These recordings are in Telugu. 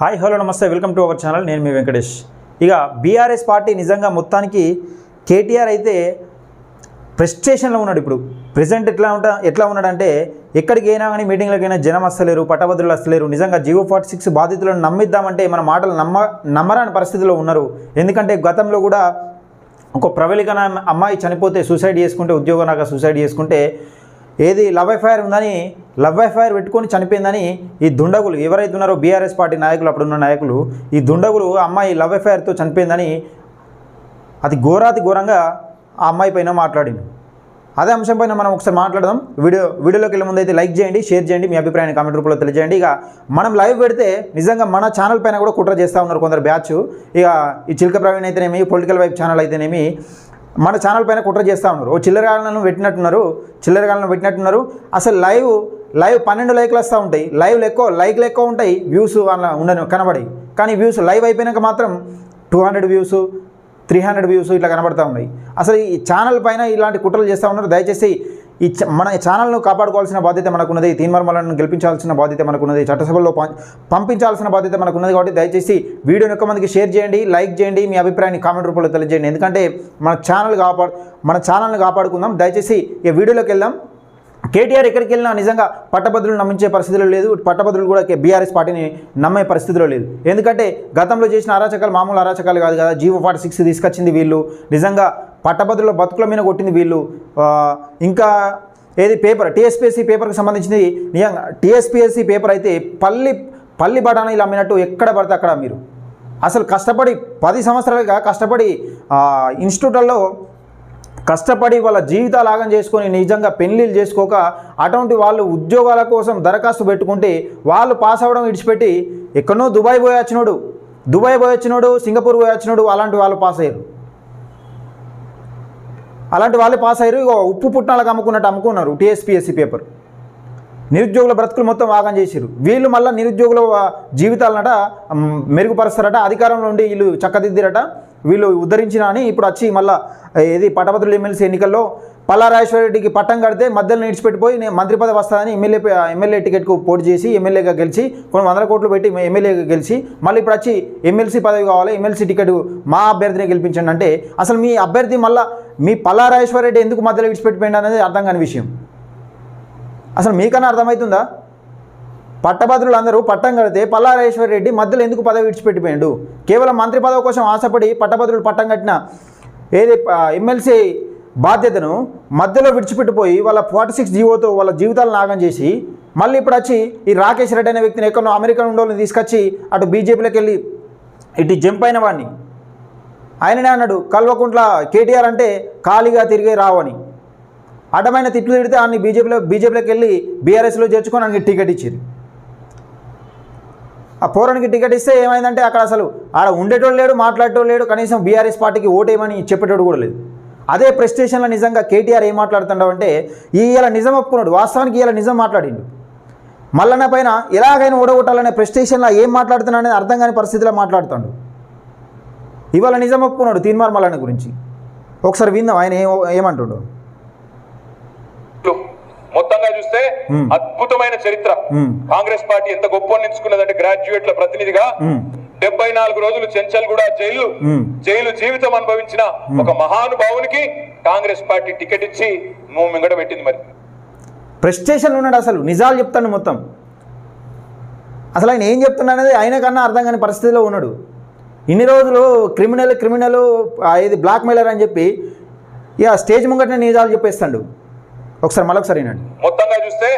హాయ్ హలో నమస్తే వెల్కమ్ టు అవర్ ఛానల్. నేను మీ వెంకటేష్. ఇక బీఆర్ఎస్ పార్టీ నిజంగా మొత్తానికి కేటీఆర్ అయితే ప్రెస్టేషన్లో ఉన్నాడు ఇప్పుడు. ప్రజెంట్ ఎట్లా ఉంటా ఎట్లా ఉన్నాడంటే ఎక్కడికి అయినా కానీ మీటింగ్లకైనా జనం వస్తలేరు పట్టభద్రులు వస్తలేరు. నిజంగా జియో ఫార్టీ సిక్స్ బాధితులను నమ్మిద్దామంటే మన మాటలు నమ్మ నమ్మరాని పరిస్థితిలో ఉన్నారు. ఎందుకంటే గతంలో కూడా ఒక ప్రబలికన అమ్మాయి చనిపోతే సూసైడ్ చేసుకుంటే ఉద్యోగం సూసైడ్ చేసుకుంటే ఏది లవ్ ఎఫ్ఐఆర్ ఉందని లవ్ ఎఫ్ఐఆర్ పెట్టుకొని చనిపోయిందని ఈ దుండగులు ఎవరైతే ఉన్నారో బీఆర్ఎస్ పార్టీ నాయకులు అప్పుడున్న నాయకులు ఈ దుండగులు అమ్మాయి లవ్ ఎఫ్ఐఆర్తో చనిపోయిందని అది ఘోరాతి ఘోరంగా ఆ అమ్మాయి పైన మాట్లాడింది. అదే అంశం పైన మనం ఒకసారి మాట్లాడదాం. వీడియో వీడియోలోకి వెళ్ళే ముందు అయితే లైక్ చేయండి షేర్ చేయండి మీ అభిప్రాయాన్ని కామెంట్ రూపంలో తెలియజేయండి. ఇక మనం లైవ్ పెడితే నిజంగా మన ఛానల్ పైన కూడా కుట్ర చేస్తూ ఉన్నారు కొందరు బ్యాచ్. ఇక ఈ చిలక ప్రవీణ్ అయితేనేమి పొలిటికల్ వైపు ఛానల్ అయితేనేమి మన ఛానల్ పైన కుట్ర చేస్తూ ఉన్నారు. ఓ చిల్లరగాళ్ళను పెట్టినట్టున్నారు చిల్లరగాళ్ళను పెట్టినట్టున్నారు. అసలు లైవ్ లైవ్ పన్నెండు లైక్లు వస్తూ ఉంటాయి. లైవ్లు ఎక్కువ లైక్లు ఎక్కువ ఉంటాయి. వ్యూస్ అలా ఉండను కనబడి కానీ వ్యూస్ లైవ్ అయిపోయినాక మాత్రం two hundred views three hundred views ఇట్లా కనబడతా ఉన్నాయి. అసలు ఈ ఛానల్ పైన ఇలాంటి కుట్రలు చేస్తూ ఉన్నారు. దయచేసి ఈ మన ఛానల్ను కాపాడుకోవాల్సిన బాధ్యత మనకున్నది. తీన్మర్మలను గెలిపించాల్సిన బాధ్యత మనకున్నది. చట్టసభలో పం- పంపించాల్సిన బాధ్యత మనకున్నది కాబట్టి దయచేసి వీడియోని ఎక్కువ మందికి షేర్ చేయండి లైక్ చేయండి మీ అభిప్రాయాన్ని కామెంట్ రూపంలో తెలియజేయండి. ఎందుకంటే మన ఛానల్ కాపాడు మన ఛానల్ని కాపాడుకుందాం. దయచేసి ఈ వీడియోలోకి వెళ్దాం. కేటీఆర్ ఎక్కడికి వెళ్ళినా నిజంగా పట్టభద్రులు నమ్మించే పరిస్థితిలో లేదు. పట్టభద్రులు కూడా బీఆర్ఎస్ పార్టీని నమ్మే పరిస్థితిలో లేదు. ఎందుకంటే గతంలో చేసిన అరాచకాలు మామూలు అరాచకాలు కాదు కదా. జీవో ఫార్టీ సిక్స్ తీసుకొచ్చింది వీళ్ళు. నిజంగా పట్టభద్రుల బతుకుల మీద కొట్టింది వీళ్ళు. ఇంకా ఏది పేపర్? టీఎస్పీఎస్సీ పేపర్కి సంబంధించింది నిజంగా టీఎస్పీఎస్సీ పేపర్ అయితే పల్లి పల్లి బఠానీలు అమ్మినట్టు ఎక్కడ పడితే అక్కడ మీరు. అసలు కష్టపడి పది సంవత్సరాలుగా కష్టపడి ఇన్స్టిట్యూట్లలో కష్టపడి వాళ్ళ జీవితాలాగం చేసుకొని నిజంగా పెళ్ళిళ్ళు చేసుకోక అటువంటి వాళ్ళు ఉద్యోగాల కోసం దరఖాస్తు పెట్టుకుంటే వాళ్ళు పాస్ అవ్వడం విడిచిపెట్టి ఎక్కడో దుబాయ్ పోయి వచ్చినోడు దుబాయ్ పోయి వచ్చినోడు సింగపూర్ పోయి వచ్చినోడు అలాంటి వాళ్ళు పాస్ అయ్యారు. అలాంటి వాళ్ళు పాస్ అయ్యారు. ఉప్పు పుట్నాలకు అమ్ముకున్నట్టు అమ్ముకున్నారు టీఎస్పీఎస్సీ పేపర్. నిరుద్యోగుల బ్రతుకులు మొత్తం ఆగం చేసిరు వీళ్ళు మళ్ళీ నిరుద్యోగుల జీవితాలనట మెరుగుపరుస్తారట అధికారంలో ఉండి వీళ్ళు చక్కదిద్దిరట. వీళ్ళు ఉద్ధరించిన అని ఇప్పుడు వచ్చి మళ్ళీ ఏది పట్టభద్రుల ఎమ్మెల్సీ ఎన్నికల్లో పల్లారాజేశ్వరరెడ్డికి పట్టం కడితే మధ్యలో నిడిచిపెట్టిపోయి నేను మంత్రి పదవి వస్తానని ఎమ్మెల్యే ఎమ్మెల్యే టికెట్కు పోటీ చేసి ఎమ్మెల్యేగా గెలిచి కొన్ని వందల కోట్లు పెట్టి ఎమ్మెల్యేగా గెలిచి మళ్ళీ ఇప్పుడు వచ్చి ఎమ్మెల్సీ పదవి కావాలి ఎమ్మెల్సీ టికెట్ మా అభ్యర్థిని గెలిపించండి అంటే అసలు మీ అభ్యర్థి మళ్ళీ మీ పల్లారాజేశ్వర రెడ్డి ఎందుకు మధ్యలో విడిచిపెట్టిపోయింది అనేది అర్థం కాని విషయం. అసలు మీకన్నా అర్థమవుతుందా పట్టభద్రులు అందరూ పట్టం కడితే పల్లారేశ్వర రెడ్డి మధ్యలో ఎందుకు పదవి విడిచిపెట్టిపోయాడు? కేవలం మంత్రి పదవి కోసం ఆశపడి పట్టభద్రులు పట్టం కట్టిన ఏది ఎమ్మెల్సీ బాధ్యతను మధ్యలో విడిచిపెట్టిపోయి వాళ్ళ ఫార్టీ సిక్స్ జీవోతో వాళ్ళ జీవితాలను నాగం చేసి మళ్ళీ ఇప్పుడు వచ్చి ఈ రాకేష్ రెడ్డి అనే వ్యక్తిని ఎక్కడో అమెరికా ఉండోళ్ళని తీసుకొచ్చి అటు బీజేపీలోకి వెళ్ళి ఇటు జంప్ అయిన వాడిని. ఆయననే అన్నాడు కల్వకుంట్ల కేటీఆర్ అంటే ఖాళీగా తిరిగే రావని అడ్డమైన తిట్లు తిడితే ఆయన్ని బీజేపీలో బీజేపీలోకి వెళ్ళి బీఆర్ఎస్లో చేర్చుకొని ఆయనకి టికెట్ ఇచ్చింది ఆ పోరానికి టికెట్ ఇస్తే ఏమైందంటే అక్కడ అసలు ఆడ ఉండేటోడు లేడు మాట్లాడేటోడు లేడు కనీసం బీఆర్ఎస్ పార్టీకి ఓటేయమని చెప్పేటోడు కూడా లేదు. అదే ప్రెస్టేషన్లో నిజంగా కేటీఆర్ ఏం మాట్లాడుతున్నావు అంటే ఈయన నిజం ఒప్పుకున్నాడు వాస్తవానికి ఈయన నిజం మాట్లాడిండు. మల్లన్న పైన ఎలాగైనా ఓడగొట్టాలనే ప్రెస్టేషన్లో ఏం మాట్లాడుతున్నా అనేది అర్థం కాని పరిస్థితిలో మాట్లాడుతాడు. ఇవాళ నిజం ఒప్పుకున్నాడు తీన్మార్ మల్లన్న గురించి. ఒకసారి విందాం ఆయన ఏమంటుండో. మొత్తంగా చూస్తే. అద్భుతమైన చరిత్ర. కాంగ్రెస్ పార్టీ ఎంత గొప్ప నిలుచుకున్నదంటే గ్రాడ్యుయేట్ల ప్రతినిధిగా. డెబ్బై నాలుగు రోజులు చెంచల్ కూడా జైలు. జైలు జీవితం అనుభవించిన ఒక మహానుభావునికి కాంగ్రెస్ పార్టీ టికెట్ ఇచ్చి నువ్వు మింగడ పెట్టింది మరి ప్రెస్టేషన్లో ఉన్నాడు అసలు నిజాలు చెప్తాను మొత్తం అసలు ఆయన ఏం చెప్తున్నా అనేది ఆయన కన్నా అర్థం కాని పరిస్థితిలో ఉన్నాడు ఇన్ని రోజులు క్రిమినల్ క్రిమినల్ ఇది బ్లాక్ మెయిలర్ అని చెప్పి ఇక స్టేజ్ ముంగటనే నిజాలు చెప్పేస్తాడు ఒకసారి వినండి మొత్తంగా చూస్తే.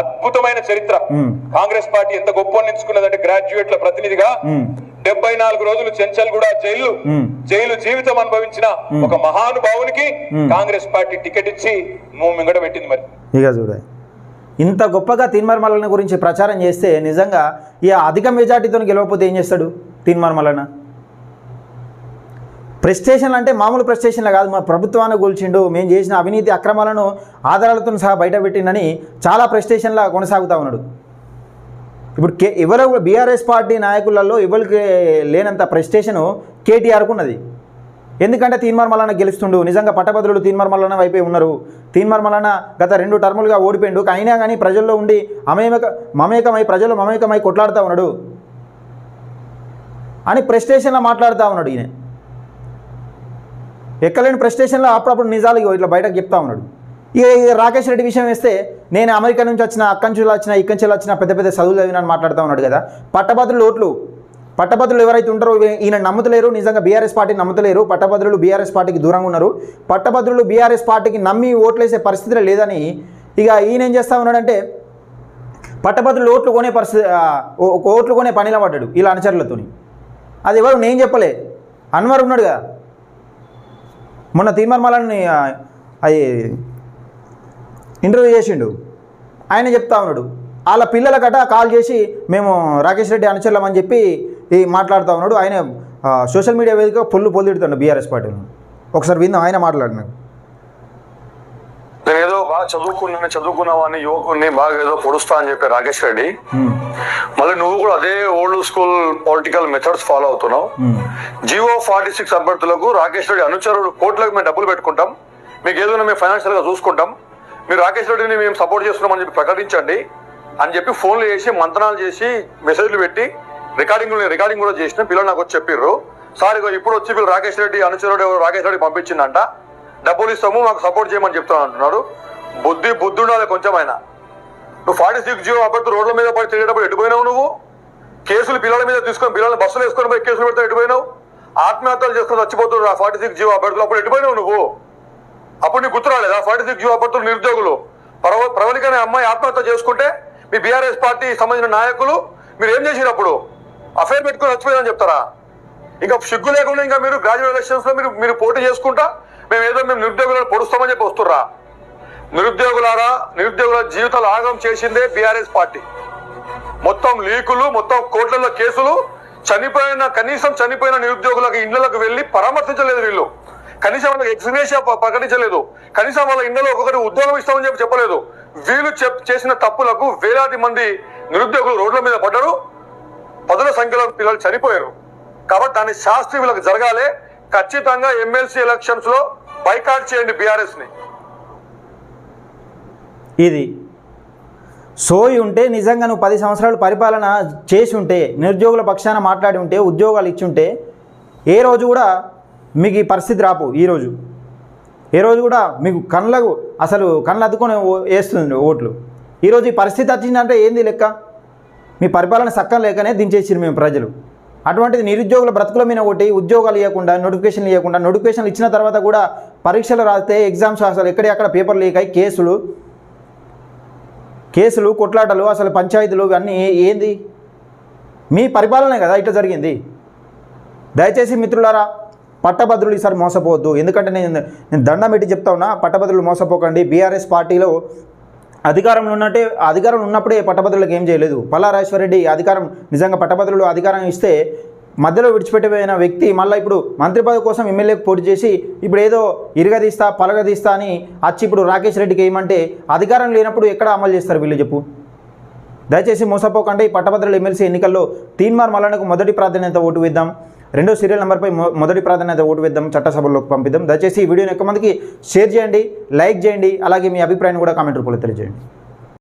అద్భుతమైన చరిత్ర. కాంగ్రెస్ పార్టీ ఎంత గొప్ప నిలుచుకున్నదంటే గ్రాడ్యుయేట్ల ప్రతినిధిగా. డెబ్బై నాలుగు రోజులు చెంచల్ కూడా జైలు. జైలు జీవితం అనుభవించిన ఒక మహానుభావునికి కాంగ్రెస్ పార్టీ టికెట్ ఇచ్చి మింగడ పెట్టింది మరి ఇక చూడ ఇంత గొప్పగా తీన్మార్మలన గురించి ప్రచారం చేస్తే నిజంగా ఇక అధిక మెజార్టీతో గెలవకపోతే ఏం చేస్తాడు తీన్మార్మలన ప్రెస్టేషన్లు అంటే మామూలు ప్రెస్టేషన్లు కాదు మా ప్రభుత్వాన్ని కూల్చిండు మేము చేసిన అవినీతి అక్రమాలను ఆధారాలతో సహా బయటపెట్టిందని చాలా ప్రెస్టేషన్లా కొనసాగుతూ ఉన్నాడు. ఇప్పుడు కే ఎవరు బీఆర్ఎస్ పార్టీ నాయకులలో ఎవరికి లేనంత ప్రెస్టేషను కేటీఆర్కు ఉన్నది ఎందుకంటే తీన్మార్ మల్లన్న గెలుస్తుండు నిజంగా పట్టభద్రులు తీన్మార్ మల్లన్న వైపే ఉన్నారు. తీన్మార్ మల్లన్న గత రెండు టర్ములుగా ఓడిపోయిండు అయినా కానీ ప్రజల్లో ఉండి అమేమక మమేకమై ప్రజలు మమేకమై కొట్లాడుతూ ఉన్నాడు. అని ప్రెస్టేషన్లో మాట్లాడుతూ ఉన్నాడు ఈయన. ఎక్కలేని ప్రెస్టేషన్లో అప్పుడప్పుడు నిజాలు ఇట్లా బయటకు చెప్తా ఉన్నాడు. ఇక రాకేష్ రెడ్డి విషయం వేస్తే నేను అమెరికా నుంచి వచ్చిన అక్కంచులు నుంచి వచ్చిన ఇక్కంచులు నుంచి వచ్చిన పెద్ద పెద్ద చదువులు చదివినని మాట్లాడుతూ ఉన్నాడు కదా. పట్టభద్రులు ఓట్లు. పట్టభద్రులు ఎవరైతే ఉంటారో ఈయన నమ్ముతలేరు నిజంగా బీఆర్ఎస్ పార్టీని నమ్ముతలేరు పట్టభద్రులు బీఆర్ఎస్ పార్టీకి దూరంగా ఉన్నారు. పట్టభద్రులు బీఆర్ఎస్ పార్టీకి నమ్మి ఓట్లేసే పరిస్థితి లేదని ఇక ఈయన ఏం చేస్తా ఉన్నాడంటే పట్టభద్రులు ఓట్లు కొనే పరిస్థితి ఓ- ఒక ఓట్లు కొనే పనిలో పడ్డాడు ఇలా అనుచరులతోని. అది ఎవరు? నేను చెప్పలే. అన్వర్ ఉన్నాడు కదా మొన్న తీర్మార్మలని అది ఇంటర్వ్యూ చేసిండు. ఆయన చెప్తా ఉన్నాడు. వాళ్ళ పిల్లలకట కాల్ చేసి మేము రాకేష్ రెడ్డి అనుచరులమని చెప్పి ఈ మాట్లాడుతూ ఉన్నాడు. ఆయన సోషల్ మీడియా వేదిక పొల్లు పొల్లిడుతాడు బీఆర్ఎస్ పార్టీని. ఒకసారి విందాం ఆయన మాట్లాడినాడు. బాగా చదువుకున్నాను చదువుకున్నావని యువకుడిని బాగా ఏదో పొడుస్తా అని చెప్పి రాకేష్ రెడ్డి. ఉమ్, మళ్ళీ నువ్వు కూడా అదే old school political methods follow అవుతున్నావు. జియో ఫార్టీ సిక్స్ అభ్యర్థులకు రాకేష్ రెడ్డి అనుచరులు కోట్లకు మేము డబ్బులు పెట్టుకుంటాం. మీకు ఏదైనా మేము ఫైనాన్షియల్గా చూసుకుంటాం. మీరు రాకేష్ రెడ్డిని మేము సపోర్ట్ చేస్తున్నామని చెప్పి ప్రకటించండి అని చెప్పి ఫోన్లు చేసి మంత్రాలు చేసి మెసేజ్లు పెట్టి రికార్డింగ్ రికార్డింగ్ కూడా చేసిన పిల్లలు నాకు వచ్చి చెప్పిర్రు. సార్ ఇప్పుడు వచ్చి వీళ్ళు రాకేష్ రెడ్డి అనుచరుడు రాకేష్ రెడ్డి పంపించిందంట. డబ్బులు ఇస్తాము మాకు సపోర్ట్ చేయమని చెప్తాను అంటున్నాడు బుద్ధి బుద్ధి ఉండాలి కొంచెం నువ్వు ఫార్టీ సిక్స్ జీవో అభ్యర్థి రోడ్ల మీద పడి తిరిగేటప్పుడు ఎటుపోయినావు నువ్వు? కేసులు పిల్లల మీద తీసుకొని పిల్లల్ని బస్సులు వేసుకొని పోయి కేసులు పెడితే ఎటుపోయినావు? ఆత్మహత్యలు చేసుకొని చచ్చిపోతున్నారు ఆ ఫార్టీ సిక్స్ జీవో అభ్యర్థులు అప్పుడు ఎటుపోయినావు నువ్వు? అప్పుడు నీకు గుర్తు రాలేదా? ఫార్టీ సిక్స్ జీవో అభ్యర్థులు నిరుద్యోగులు. ప్రవ ప్రవళిక అనే అమ్మాయి ఆత్మహత్య చేసుకుంటే మీ బీఆర్ఎస్ పార్టీ సంబంధించిన నాయకులు మీరు ఏం చేసిరు అప్పుడు? అఫైర్ పెట్టుకుని చచ్చిపోయారని చెప్తారా? ఇంకా సిగ్గు లేకుండా ఇంకా మీరు గ్రాడ్యుయేట్ ఎలక్షన్స్లో మీరు మీరు పోటీ చేసుకుంటా మేము ఏదో మేము నిరుద్యోగులను పొడుస్తామని చెప్పి వస్తుర్రా? నిరుద్యోగులారా నిరుద్యోగుల జీవితాలు ఆగం చేసిందే బీఆర్ఎస్ పార్టీ. మొత్తం లీకులు మొత్తం కోట్లలో కేసులు చనిపోయిన కనీసం చనిపోయిన నిరుద్యోగులకు ఇళ్ళకు వెళ్ళి పరామర్శించలేదు వీళ్ళు. కనీసం వాళ్ళకి ఎక్స్గ్రేషియా ప్రకటించలేదు. కనీసం వాళ్ళ ఇళ్ళలో ఒక్కొక్కటి ఉద్యోగం ఇస్తామని చెప్పి చెప్పలేదు. వీళ్ళు చెప్ చేసిన తప్పులకు వేలాది మంది నిరుద్యోగులు రోడ్ల మీద పడ్డారు. పదుల సంఖ్యలో పిల్లలు చనిపోయారు. కాబట్టి దాని శాస్త్రి వీళ్ళకి జరగాలి. ఖచ్చితంగా ఎమ్మెల్సీ ఎలక్షన్స్లో బైకాట్ చేయండి బీఆర్ఎస్ని ఇది. సోయి ఉంటే నిజంగా నువ్వు పది సంవత్సరాలు పరిపాలన చేసి ఉంటే నిరుద్యోగుల పక్షాన మాట్లాడి ఉంటే ఉద్యోగాలు ఇచ్చి ఉంటే ఏ రోజు కూడా మీకు ఈ పరిస్థితి రాపు ఈరోజు ఏ రోజు కూడా మీకు కళ్ళకు అసలు కళ్ళు అద్దుకొని వేస్తుంది ఓట్లు. ఈరోజు ఈ పరిస్థితి వచ్చిందంటే ఏంది లెక్క? మీ పరిపాలన సక్కం లేకనే దించేసిరు మేము ప్రజలు. అటువంటిది నిరుద్యోగుల బ్రతుకుల మీద ఒకటి ఉద్యోగాలు ఇవ్వకుండా నోటిఫికేషన్లు ఇవ్వకుండా నోటిఫికేషన్లు ఇచ్చిన తర్వాత కూడా పరీక్షలు రాస్తే ఎగ్జామ్స్ అసలు ఎక్కడెక్కడ పేపర్ లీక్ అయి కేసులు కేసులు కొట్లాటలు అసలు పంచాయతీలు ఇవన్నీ ఏంది? మీ పరిపాలనే కదా ఇట్లా జరిగింది. దయచేసి మిత్రులారా పట్టభద్రులు ఈసారి మోసపోవద్దు. ఎందుకంటే నేను నేను దండం పెట్టి చెప్తా ఉన్నా పట్టభద్రులు మోసపోకండి. బీఆర్ఎస్ పార్టీలో అధికారంలో ఉన్నట్టే అధికారంలో ఉన్నప్పుడే పట్టభద్రులకు ఏం చేయలేదు. పల్లారాజేశ్వరరెడ్డి అధికారం నిజంగా పట్టభద్రులు అధికారం ఇస్తే మధ్యలో విడిచిపెట్టిపోయిన వ్యక్తి మళ్ళీ ఇప్పుడు మంత్రి పదవి కోసం ఎమ్మెల్యేకి పోటీ చేసి ఇప్పుడు ఏదో ఇరగదీస్తా పలగదీస్తా అని వచ్చి ఇప్పుడు రాకేష్ రెడ్డికి ఏమంటే అధికారం లేనప్పుడు ఎక్కడ అమలు చేస్తారు వీళ్ళు చెప్పు? దయచేసి మోసపోకండి. పట్టభద్రుల ఎమ్మెల్సీ ఎన్నికల్లో తీన్మార్ మల్లనకు మొదటి ప్రాధాన్యత ఓటు వేద్దాం. రెండో సీరియల్ నెంబర్పై మొదటి ప్రాధాన్యత ఓటు వేద్దాం చట్టసభలోకి పంపిద్దాం. దయచేసి ఈ వీడియోని ఎక్కువ మందికి షేర్ చేయండి లైక్ చేయండి అలాగే మీ అభిప్రాయాన్ని కూడా కామెంట్ రూపంలో తెలియజేయండి.